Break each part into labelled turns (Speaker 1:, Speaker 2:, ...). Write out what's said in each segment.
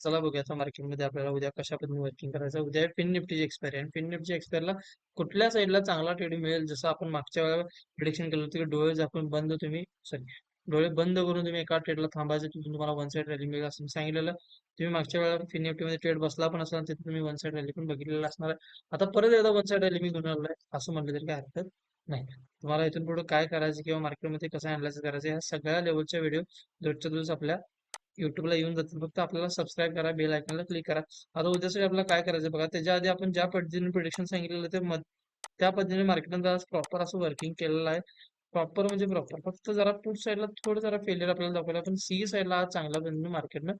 Speaker 1: चला बघूया आता मार्केटमध्ये आपल्याला उद्या कशा पद्धतीने वर्किंग करायचं. उद्या फिन निफ्टीची एक्सपायरी आणि फिन निफ्टीची एक्सपायरीला कुठल्या साईडला चांगला ट्रेडिंग मिळेल? जसं आपण मागच्या वेळेला प्रिडिक्शन केलं होतं की डोळे झाकून बंद तुम्ही सॉरी डोळे बंद करून तुम्ही एका ट्रेडला थांबायचं तिथून तुम्हाला वन साईड रॅली मिळेल असं सांगितलेलं. तुम्ही मागच्या वेळेला फिन निफ्टीमध्ये ट्रेड बसला पण असाल तिथे तुम्ही वन साईड रॅली पण बघितलेला असणार आहे. आता परत एकदा वन साईड रॅली मी घेऊन आलोय असं म्हटलं तरी काय हरकत नाही. तुम्हाला इथून पुढे काय करायचं किंवा मार्केटमध्ये कसं अनालायसिस करायचं ह्या सगळ्या लेवलच्या व्हिडिओ रोजच्या दिवस आपल्या युट्यूबला येऊन जातील. फक्त आपल्याला सबस्क्राईब करा बेल आयकॉनला क्लिक करा. आता उद्यासाठी आपल्याला काय करायचं बघा त्याच्या आधी आपण ज्या पद्धतीने प्रिडिक्शन सांगितलेलं ते त्या पद्धतीने मार्केटमध्ये प्रॉपर असं वर्किंग केलेलं आहे. प्रॉपर म्हणजे प्रॉपर फक्त जरा पुट साईडला थोडं जरा फेलियर आपल्याला दाखवलं. पण सी साईडला आज चांगला मार्केटनं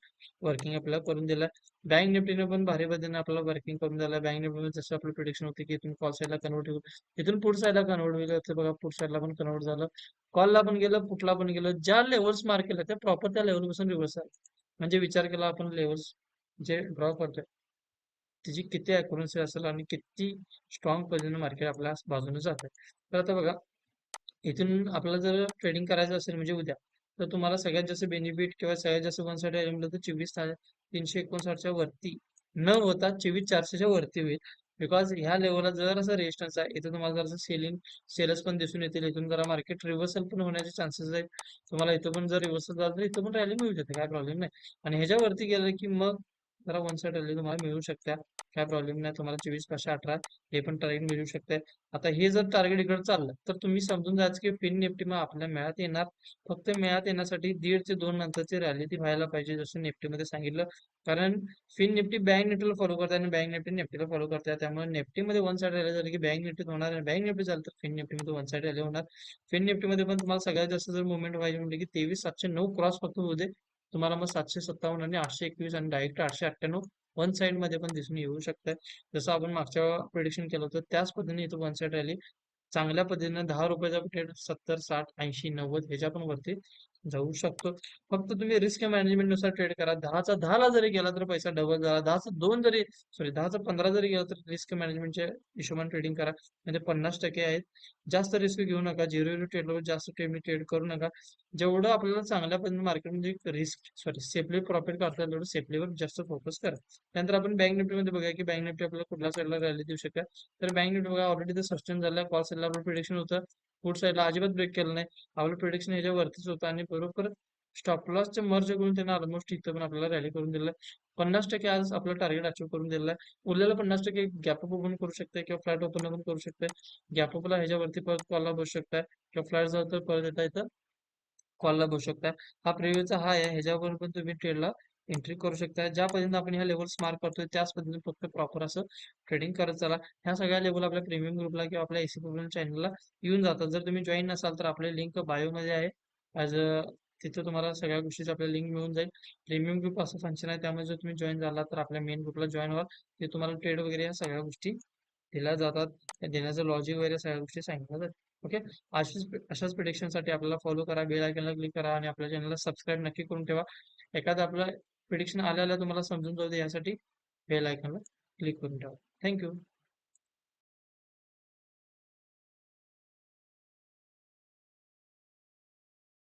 Speaker 1: वर्किंग आपल्याला करून दिलं. बँक निफ्टीने पण भारी पद्धतीने आपल्याला वर्किंग करून दिलं. बँक निफ्टीमध्ये जसं आपलं प्रिडिक्शन होते की इथून कॉल साईडला कन्वर्ट होईल. इथून पुढ साईडला कन्वर्ट होईल. तर बघा पुढ साईडला पण कन्वर्ट झालं. कॉलला पण गेलं पुटला पण गेलं. ज्या लेवल्स मार्क केलं त्या प्रॉपर त्या लेवलपासून रिव्हर्स आहे म्हणजे विचार केला आपण लेवल्स जे ड्रॉ करतोय. त्याची किती अॅक्युरन्सी असेल आणि किती स्ट्रॉंग पद्धतीने मार्केट आपल्या बाजूने जात आहे तर आता बघा इथून आपल्याला जर ट्रेडिंग करायचं असेल म्हणजे उद्या तर तुम्हाला सगळ्यात जास्त बेनिफिट किंवा सगळ्यात जास्त वन साईड आलं तर चोवीस तीनशे एकोणसाठच्या वरती. न होता चोवीस चारशेच्या वरती होईल. बिकॉज ह्या लेवलला जर असं रेजिस्टन्स आहे इथं तुम्हाला जर सेलिंग सेलच पण दिसून येतील इथून जरा मार्केट रिव्हर्सल पण होण्याचे चान्सेस आहेत. तुम्हाला इथं पण जर रिव्हर्सल झालं तर इथं पण रॅली मिळू शकते काय प्रॉब्लेम नाही. आणि ह्याच्यावरती गेलं की मग जरा वन साईड रॅली तुम्हाला मिळू शकते काय प्रॉब्लेम नाही तुम्हाला चोवीस पाचशे अठरा हे पण टार्गेट मिळू शकते. आता हे जर टार्गेट इकडे चाललं तर तुम्ही समजून जायचं की फिन निफ्टी मग आपल्या मेळ्यात येणार. फक्त मेळ्यात येण्यासाठी दीड ते दोन नंतरची रॅली ती व्हायला पाहिजे जसं निफ्टीमध्ये सांगितलं. कारण फिन निफ्टी बँक निफ्टीला फॉलो करतात आणि बँक निफ्टी निफ्टीला फॉलो करते त्यामुळे निफ्टीमध्ये वन साईड रॅली झाली की बँक निफ्टीत होणार आणि बँक निफ्टी झालं तर फिन निफ्टीमध्ये वन साईड रॅली होणार. फिन निफ्टीमध्ये पण तुम्हाला सगळ्यात जास्त जर मुवमेंट व्हायची म्हणजे की तेवीस सातशे नऊ क्रॉस फक्त होऊ दे. तुम्हाला मग सातशे सत्तावन्न आणि आठशे एकवीस आणि डायरेक्ट आठशे अठ्ठ्याण्णव वन साइडमध्ये पण दिसून येऊ शकतं. जसं आपण मागच्या प्रिडिक्शन केलं होतं त्याच पद्धतीने इथं वन साइड आली चांगल्या पद्धतीने दहा रुपयाचा ट्रेड सत्तर साठ ऐंशी नव्वद ह्याच्या पण वरती जाऊ शकतो. फक्त तुम्ही रिस्क मॅनेजमेंटनुसार ट्रेड करा. दहाचा दहाला जरी गेला तर पैसा डबल झाला. दहाचा दोन जरी सॉरी दहाचा पंधरा जरी गेला तर रिस्क मॅनेजमेंटच्या हिशोबाने ट्रेडिंग करा. म्हणजे पन्नास टक्के आहेत. जास्त रिस्क घेऊ नका. झिरो झिरो ट्रेडवर जास्त ट्रेड ट्रेड करू नका. जेवढं आपल्याला चांगल्या पद्धतीने मार्केटमध्ये रिस्क सॉरी सेफली प्रॉफिट करता येईल तेवढं सेफलीवर जास्त फोकस करा. त्यानंतर आपण बँक निफ्टीमध्ये बघा की बँक निफ्टी आपल्याला कुठल्या साईडला रॅली देऊ शकता. तर बँक निफ्टी बघा ऑलरेडी तर सस्टेन झालं कॉल साईडला आपलं प्रिडिक्शन होतं. फूड साईडला अजिबात ब्रेक केलं नाही. आपलं प्रिडिक्शन ह्याच्यावरतीच होतं आणि बरोबर स्टॉप लॉसचे मर्ज करून त्यांना ऑलमोस्ट इथं पण आपल्याला रॅली करून दिलं पन्नास टक्के आज आपलं टार्गेट अचीव्ह करून दिलं आहे उरलेलं पन्नास टक्के गॅप अप ओपन करू शकते किंवा फ्लॅट ओपन पण करू शकते गॅप अपला ह्याच्यावरती परत कॉलला बसू शकताय. किंवा फ्लॅट जाऊ तर परत येता इथं कॉलला बसू शकताय. हा प्रिव्ह्यूचा हा आहे. ह्याच्यावर पण तुम्ही ट्रेडला एंट्री करू शकता. ज्या पद्धतीने आपण ह्या लेवल मार्क करतोय त्याच पद्धतीने फक्त प्रॉपर असं ट्रेडिंग करत चला. ह्या सगळ्या लेवल आपल्या प्रीमियम ग्रुपला किंवा आपल्या एसी प्रोग्राम चॅनलला येऊन जातात. जर तुम्ही जॉईन नसाल तर आपले लिंक बायोमध्ये आहे. ॲज अ तिथे तुम्हाला सगळ्या गोष्टीची आपल्याला लिंक मिळून जाईल. प्रीमियम ग्रुप असं फंक्शन आहे. त्यामुळे जर तुम्ही जॉईन झाला तर आपल्या मेन ग्रुपला जॉईन व्हा ते तुम्हाला ट्रेड वगैरे या सगळ्या गोष्टी दिल्या जातात. देण्याचं लॉजिक वगैरे सगळ्या गोष्टी सांगितल्या जातात. ओके अशाच अशाच प्रिडिक्शनसाठी आपल्याला फॉलो करा. बेल आयकनला क्लिक करा आणि आपल्या चॅनलला सबस्क्राईब नक्की करून ठेवा. एखादा आपलं प्रिडिक्शन आल्याला तुम्हाला समजून जाऊ दे यासाठी. बेल आयकॉनला क्लिक करून ठेवा. थँक्यू